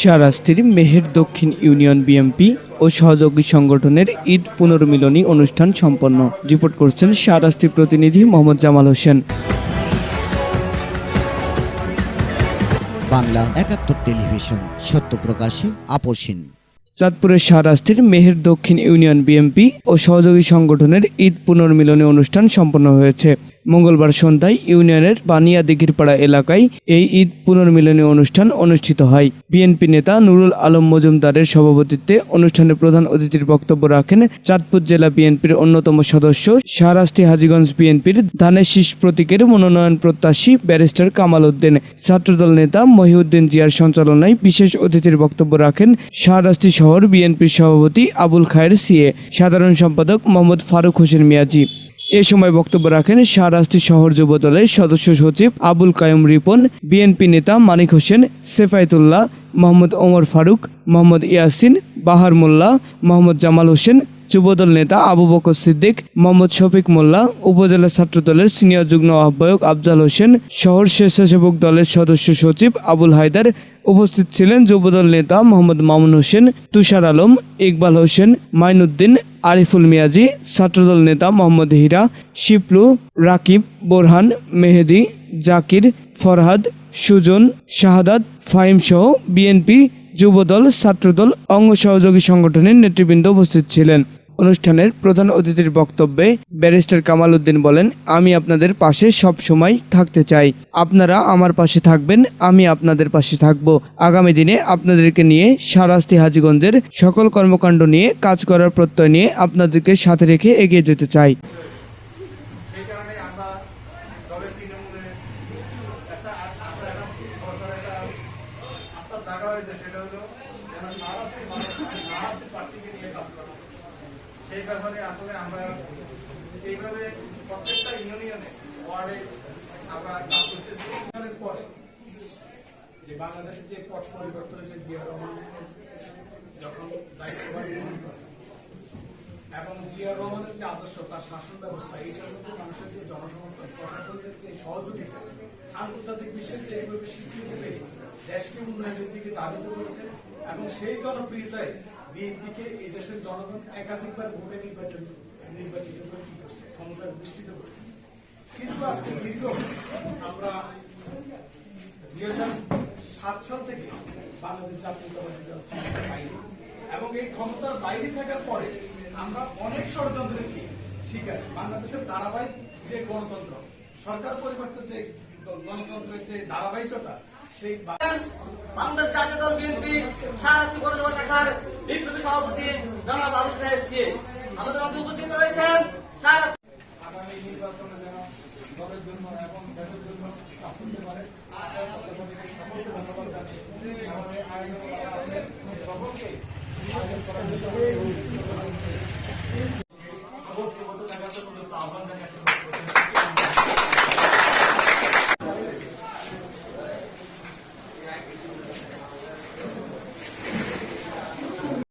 শাহরাস্তির মেহের দক্ষিণ union BMP ও সহযোগী সংগঠনের ঈদ পুনর্মিলনী অনুষ্ঠান সম্পন্ন। রিপোর্ট করছেন শাহরাস্তি প্রতিনিধি মোহাম্মদ জামাল হোসেন। বাংলা একাত্তর টেলিভিশন সত্য প্রকাশে আপোষহীন চাঁদপুরের শাহরাস্তির মেহের দক্ষিণ ইউনিয়ন বিএমপি ও সহযোগী সংগঠনের ঈদ পুনর্মিলনী অনুষ্ঠান সম্পন্ন হয়েছে। মঙ্গলবার সন্ধ্যায় ইউনিয়নের বানিয়া দিঘিরপাড়া এলাকায় এই ঈদ পুনর্মিলনী অনুষ্ঠান অনুষ্ঠিত হয়। বিএনপি নেতা নুরুল আলম মজুমদারের সভাপতিত্বে অনুষ্ঠানে প্রধান অতিথির বক্তব্য রাখেন চাঁদপুর জেলা বিএনপির অন্যতম সদস্য, শাহরাস্তি হাজিগঞ্জ বিএনপির ধানের শীষ প্রতীকের মনোনয়ন প্রত্যাশী ব্যারিস্টার কামাল উদ্দিন। ছাত্রদল নেতা মহিউদ্দিন জিয়ার সঞ্চালনায় বিশেষ অতিথির বক্তব্য রাখেন শাহরাস্তি শহর বিএনপির সভাপতি আবুল খায়ের সিএ। সাধারণ সম্পাদক মোহাম্মদ ফারুক হোসেন মিয়াজি। এ সময় বক্তব্য রাখেন শাহরাস্তি শহর যুব দলের সদস্য সচিব আবুল কায়ুম রিপন, বিএনপি নেতা মানিক হোসেন, সেফায়েতুল্লাহ, মোহাম্মদ ওমর ফারুক, মোহাম্মদ ইয়াসিন, বাহার মোল্লা, মোহাম্মদ জামাল হোসেন, যুবদল নেতা আবু বকর সিদ্দিক, মোহাম্মদ শফিক মোল্লা, উপজেলা ছাত্র দলের সিনিয়র যুগ্ম আহ্বায়ক আফজাল হোসেন, শহর স্বেচ্ছাসেবক দলের সদস্য সচিব আবুল হায়দার উপস্থিত ছিলেন যুবদল নেতা মোহাম্মদ মামুন হোসেন, তুষার আলম, ইকবাল হোসেন, মাইনুদ্দিন আরিফুল মিয়াজি, ছাত্রদল নেতা মোহাম্মদ হীরা, শিপলু, রাকিব, বোরহান, মেহেদি, জাকির, ফরহাদ, সুজন, শাহাদাত, ফাহিম সহ বিএনপি যুবদল, ছাত্রদল, অঙ্গ সহযোগী সংগঠনের নেতৃবৃন্দ উপস্থিত ছিলেন। অনুষ্ঠানের প্রধান অতিথির বক্তব্যে ব্যারিস্টার কামাল উদ্দিন বলেন, আমি আপনাদের পাশে সব সময় থাকতে চাই। আপনারা আমার পাশে থাকবেন, আমি আপনাদের পাশে থাকব। আগামী দিনে আপনাদেরকে নিয়ে সারাস্তি হাজীগঞ্জের সকল কর্মকাণ্ড নিয়ে, কাজ করার প্রত্যয় নিয়ে আপনাদেরকে সাথে রেখে এগিয়ে যেতে চাই। সেটা হলো প্রার্থীকে নিয়ে কাজ সেই ব্যাপারে আসলে আমরা এইভাবে প্রত্যেকটা ইউনিয়নে, ওয়ার্ডে আমরা করতেছি পরে যে বাংলাদেশের যে পরিবর্তন হয়েছে, জিয়া রহমান যখন গ্রহণ এবং জিয়া রহমানের যে আদর্শ, তার শাসন ব্যবস্থা মধ্যে মানুষের যে জনসমর্থন যে সহযোগিতা, আন্তর্জাতিক বিশ্বের যে এইভাবে স্বীকৃতি পেয়ে দেশকে উন্নয়নের দিকে ধাবিত করেছে এবং সেই জনপ্রিয়তায় বিএনপিকে এই দেশের জনগণ একাধিকবার ভোটে নির্বাচন নির্বাচিত করে কি করছে? ক্ষমতায় প্রতিষ্ঠিত করেছে কিন্তু আজকে দীর্ঘ আমরা দুই হাজার সাত সাল থেকে বাংলাদেশ জাতীয়তাবাদী দল ক্ষমতার বাইরে। এবং এই ক্ষমতার বাইরে থাকার পরে আমরা অনেক ষড়যন্ত্রের কি বাংলাদেশের ধারাবাহিক যে গণতন্ত্র, সরকার পরিবর্তন যে গণতন্ত্রের যে ধারাবাহিকতা, সেই বাংলাদেশ জাতীয় দল বিএনপি সারাস্তি পৌরসভা শাখার সভাপতি জনাব আবুল খায়ের সিএ আমাদের মধ্যে উপস্থিত রয়েছেন আগামী নির্বাচনে যেন দলের জন্য এবং দেশের জন্য কাজ পারে সকলকে ধন্যবাদ জানিয়ে আমাদের আয়োজন করা আছে সকলকে আয়োজন করার জন্য ভোট মতো জায়গাতে আহ্বান জানিয়ে